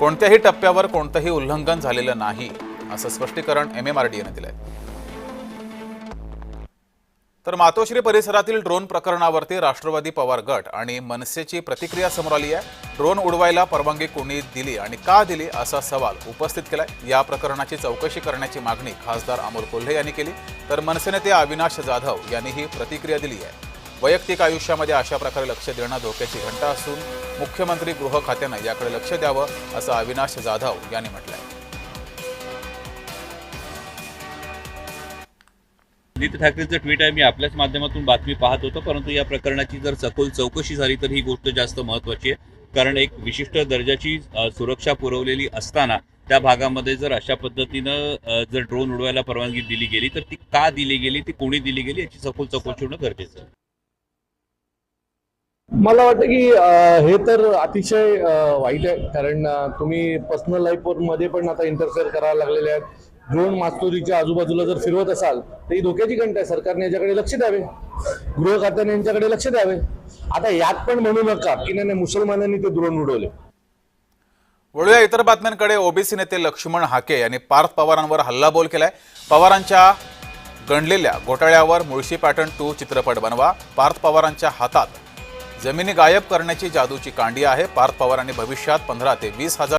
कोणत्याही टप्प्यावर कोणतंही उल्लंघन झालेलं नाही असं स्पष्टीकरण एम एम आर डी एनं दिलंय. तर मातोश्री परिसरातील ड्रोन प्रकरणावरती राष्ट्रवादी पवार गट आणि मनसेची प्रतिक्रिया समोर आली आहे. ड्रोन उडवायला परवानगी कोणी दिली आणि का दिली असा सवाल उपस्थित केलाय. या प्रकरणाची चौकशी करण्याची मागणी खासदार अमोल कोल्हे यांनी केली. तर मनसे नेते अविनाश जाधव यांनीही प्रतिक्रिया दिली आहे. वैयक्तिक आयुष्यामध्ये अशा प्रकारे लक्ष देणं धोक्याची घंटा असून मुख्यमंत्री गृह खात्यानं याकडे लक्ष द्यावं असं अविनाश जाधव यांनी म्हटलंय. आदित्य ठाकरेंचं ट्विट आहे मी आपल्याच माध्यमातून बातमी पाहत होतो परंतु या प्रकरणाची जर सखोल चौकशी झाली तर ही गोष्ट जास्त महत्वाची आहे. कारण एक विशिष्ट दर्जाची सुरक्षा पुरवलेली असताना त्या भागामध्ये जर अशा पद्धतीनं जर ड्रोन उडवायला परवानगी दिली गेली तर ती का दिली गेली ती कोणी दिली गेली याची सखोल चौकशी होणं गरजेचं आहे. मला वाटतं की हे तर अतिशय वाईट आहे. कारण तुम्ही पर्सनल लाईफमध्ये पण आता इंटरफेअर करायला लागलेले आहेत. ड्रोन मास्तुरीच्या आजूबाजूला जर फिरवत असाल तर ही धोक्याची घंट आहे. सरकारने याच्याकडे लक्ष द्यावे. गृह खात्याने यांच्याकडे लक्ष द्यावे. आता यात पण म्हणू नका की नाही नाही, मुसलमानांनी ते ड्रोन उडवले. वळूया इतर बातम्यांकडे. ओबीसी नेते लक्ष्मण हाके यांनी पार्थ पवारांवर हल्लाबोल केलाय. पवारांच्या गणलेल्या घोटाळ्यावर मुळशी पॅटर्न टू चित्रपट बनवा. पार्थ पवारांच्या हातात जमिनी गायब करण्याची जादूची कांडी आहे. पार्थ पवारांनी भविष्यात पंधरा ते वीस हजार